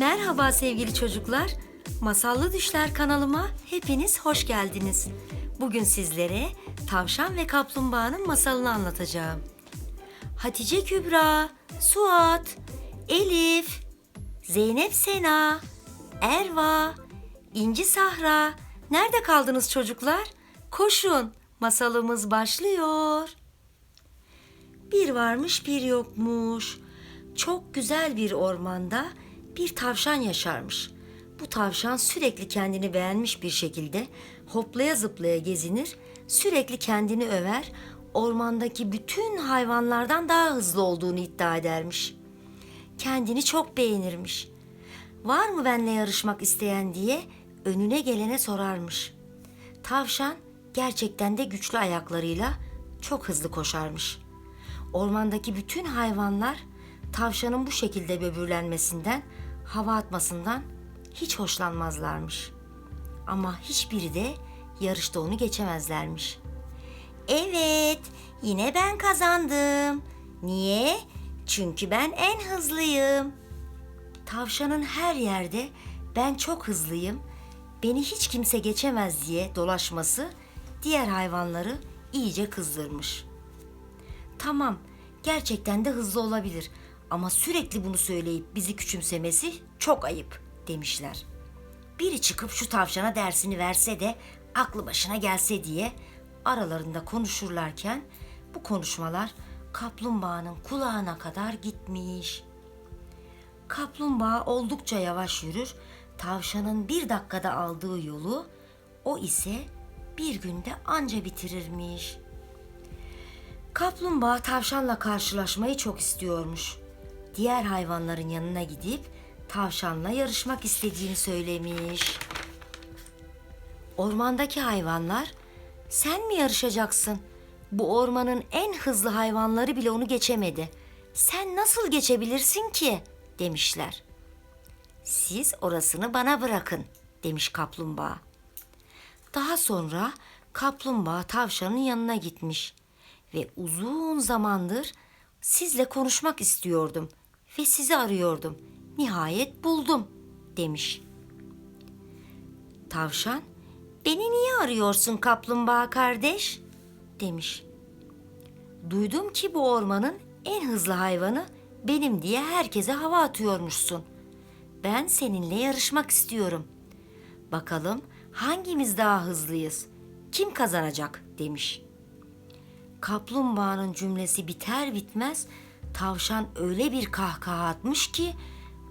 Merhaba sevgili çocuklar. Masallı Düşler kanalıma hepiniz hoş geldiniz. Bugün sizlere Tavşan ve Kaplumbağanın masalını anlatacağım. Hatice Kübra, Suat, Elif, Zeynep Sena, Erva, İnci Sahra. Nerede kaldınız çocuklar? Koşun, masalımız başlıyor. Bir varmış bir yokmuş. Çok güzel bir ormanda bir tavşan yaşarmış. Bu tavşan sürekli kendini beğenmiş bir şekilde hoplaya zıplaya gezinir, sürekli kendini över, ormandaki bütün hayvanlardan daha hızlı olduğunu iddia edermiş. Kendini çok beğenirmiş. Var mı benle yarışmak isteyen diye önüne gelene sorarmış. Tavşan gerçekten de güçlü ayaklarıyla çok hızlı koşarmış. Ormandaki bütün hayvanlar tavşanın bu şekilde böbürlenmesinden, hava atmasından hiç hoşlanmazlarmış. Ama hiçbiri de yarışta onu geçemezlermiş. Evet, yine ben kazandım. Niye? Çünkü ben en hızlıyım. Tavşanın her yerde ben çok hızlıyım, beni hiç kimse geçemez diye dolaşması diğer hayvanları iyice kızdırmış. Tamam, gerçekten de hızlı olabilir ama sürekli bunu söyleyip bizi küçümsemesi çok ayıp demişler. Biri çıkıp şu tavşana dersini verse de aklı başına gelse diye aralarında konuşurlarken bu konuşmalar kaplumbağanın kulağına kadar gitmiş. Kaplumbağa oldukça yavaş yürür, tavşanın bir dakikada aldığı yolu o ise bir günde anca bitirirmiş. Kaplumbağa tavşanla karşılaşmayı çok istiyormuş. Diğer hayvanların yanına gidip tavşanla yarışmak istediğini söylemiş. Ormandaki hayvanlar, sen mi yarışacaksın? Bu ormanın en hızlı hayvanları bile onu geçemedi. Sen nasıl geçebilirsin ki? demişler. Siz orasını bana bırakın, demiş kaplumbağa. Daha sonra kaplumbağa tavşanın yanına gitmiş ve uzun zamandır sizle konuşmak istiyordum ve sizi arıyordum. Nihayet buldum demiş. Tavşan, beni niye arıyorsun kaplumbağa kardeş? demiş. Duydum ki bu ormanın en hızlı hayvanı benim diye herkese hava atıyormuşsun. Ben seninle yarışmak istiyorum. Bakalım hangimiz daha hızlıyız? Kim kazanacak demiş. Kaplumbağanın cümlesi biter bitmez tavşan öyle bir kahkaha atmış ki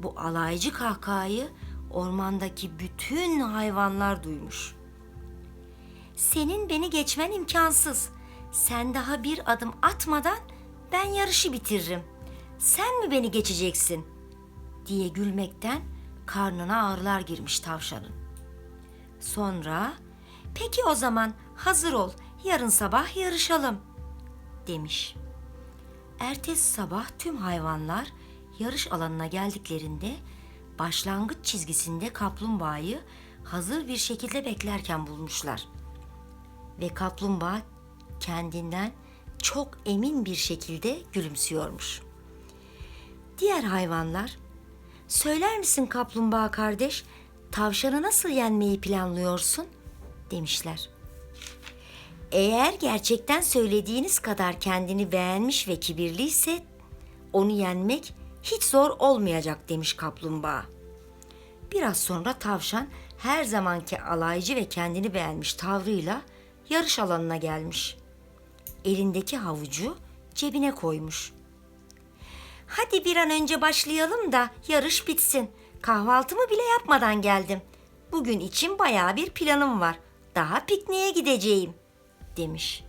bu alaycı kahkahayı ormandaki bütün hayvanlar duymuş. Senin beni geçmen imkansız. Sen daha bir adım atmadan ben yarışı bitiririm. Sen mi beni geçeceksin?" diye gülmekten karnına ağrılar girmiş tavşanın. Sonra, "Peki o zaman hazır ol. Yarın sabah yarışalım." demiş. Ertesi sabah tüm hayvanlar yarış alanına geldiklerinde başlangıç çizgisinde kaplumbağayı hazır bir şekilde beklerken bulmuşlar. Ve kaplumbağa kendinden çok emin bir şekilde gülümsüyormuş. Diğer hayvanlar, "Söyler misin kaplumbağa kardeş, tavşanı nasıl yenmeyi planlıyorsun?" demişler. Eğer gerçekten söylediğiniz kadar kendini beğenmiş ve kibirliyse onu yenmek hiç zor olmayacak demiş kaplumbağa. Biraz sonra tavşan her zamanki alaycı ve kendini beğenmiş tavrıyla yarış alanına gelmiş. Elindeki havucu cebine koymuş. Hadi bir an önce başlayalım da yarış bitsin. Kahvaltımı bile yapmadan geldim. Bugün için bayağı bir planım var. Daha pikniğe gideceğim demiş.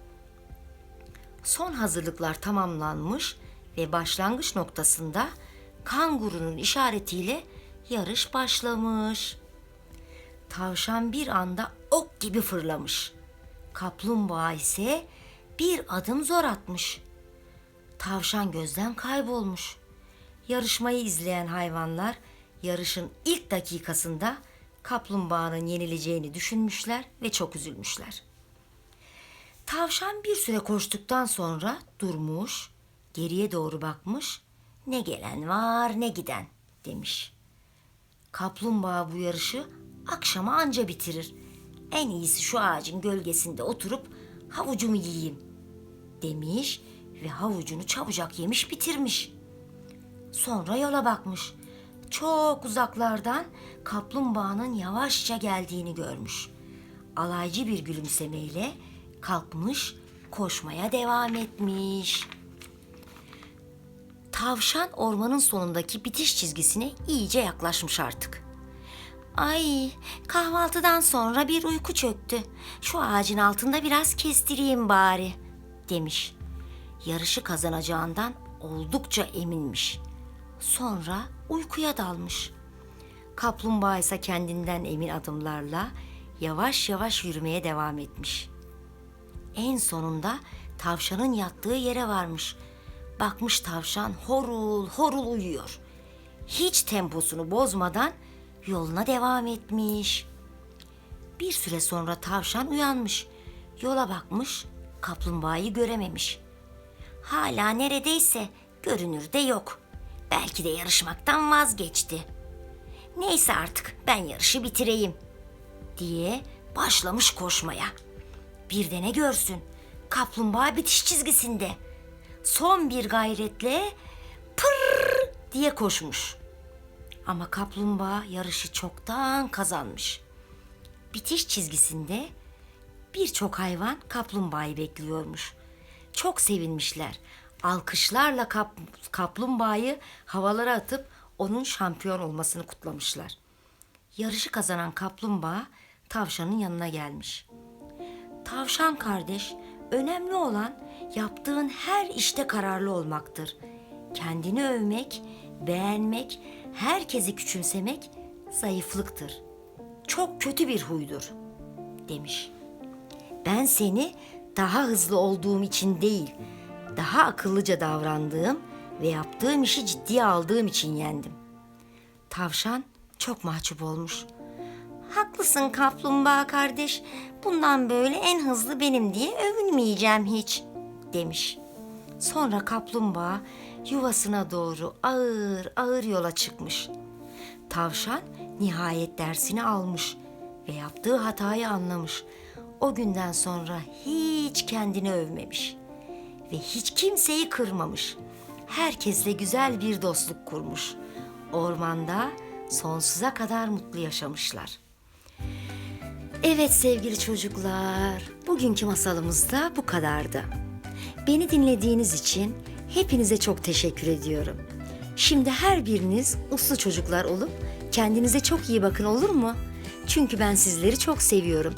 Son hazırlıklar tamamlanmış ve başlangıç noktasında kangurunun işaretiyle yarış başlamış. Tavşan bir anda ok gibi fırlamış. Kaplumbağa ise bir adım zor atmış. Tavşan gözden kaybolmuş. Yarışmayı izleyen hayvanlar yarışın ilk dakikasında kaplumbağanın yenileceğini düşünmüşler ve çok üzülmüşler. Tavşan bir süre koştuktan sonra durmuş, geriye doğru bakmış. Ne gelen var ne giden demiş. Kaplumbağa bu yarışı akşama anca bitirir. En iyisi şu ağacın gölgesinde oturup havucumu yiyeyim demiş ve havucunu çabucak yemiş bitirmiş. Sonra yola bakmış. Çok uzaklardan kaplumbağanın yavaşça geldiğini görmüş. Alaycı bir gülümsemeyle kalkmış, koşmaya devam etmiş. Tavşan ormanın sonundaki bitiş çizgisine iyice yaklaşmış artık. Ay, kahvaltıdan sonra bir uyku çöktü. Şu ağacın altında biraz kestireyim bari, demiş. Yarışı kazanacağından oldukça eminmiş. Sonra uykuya dalmış. Kaplumbağa ise kendinden emin adımlarla yavaş yavaş yürümeye devam etmiş. En sonunda tavşanın yattığı yere varmış. Bakmış tavşan horul horul uyuyor. Hiç temposunu bozmadan yoluna devam etmiş. Bir süre sonra tavşan uyanmış. Yola bakmış, kaplumbağayı görememiş. Hala neredeyse görünür de yok. Belki de yarışmaktan vazgeçti. Neyse artık ben yarışı bitireyim diye başlamış koşmaya. Bir de ne görsün? Kaplumbağa bitiş çizgisinde. Son bir gayretle pır diye koşmuş. Ama kaplumbağa yarışı çoktan kazanmış. Bitiş çizgisinde birçok hayvan kaplumbağayı bekliyormuş. Çok sevinmişler. Alkışlarla kap- kaplumbağayı havalara atıp onun şampiyon olmasını kutlamışlar. Yarışı kazanan kaplumbağa tavşanın yanına gelmiş. Tavşan kardeş, önemli olan yaptığın her işte kararlı olmaktır. Kendini övmek, beğenmek, herkesi küçümsemek zayıflıktır. Çok kötü bir huydur, demiş. Ben seni daha hızlı olduğum için değil, daha akıllıca davrandığım ve yaptığım işi ciddiye aldığım için yendim. Tavşan çok mahcup olmuş. Haklısın kaplumbağa kardeş. Bundan böyle en hızlı benim diye övünmeyeceğim hiç demiş. Sonra kaplumbağa yuvasına doğru ağır ağır yola çıkmış. Tavşan nihayet dersini almış ve yaptığı hatayı anlamış. O günden sonra hiç kendini övmemiş ve hiç kimseyi kırmamış. Herkesle güzel bir dostluk kurmuş. Ormanda sonsuza kadar mutlu yaşamışlar. Evet sevgili çocuklar, bugünkü masalımız da bu kadardı. Beni dinlediğiniz için hepinize çok teşekkür ediyorum. Şimdi her biriniz uslu çocuklar olup kendinize çok iyi bakın olur mu? Çünkü ben sizleri çok seviyorum.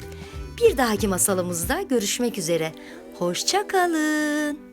Bir dahaki masalımızda görüşmek üzere. Hoşça kalın.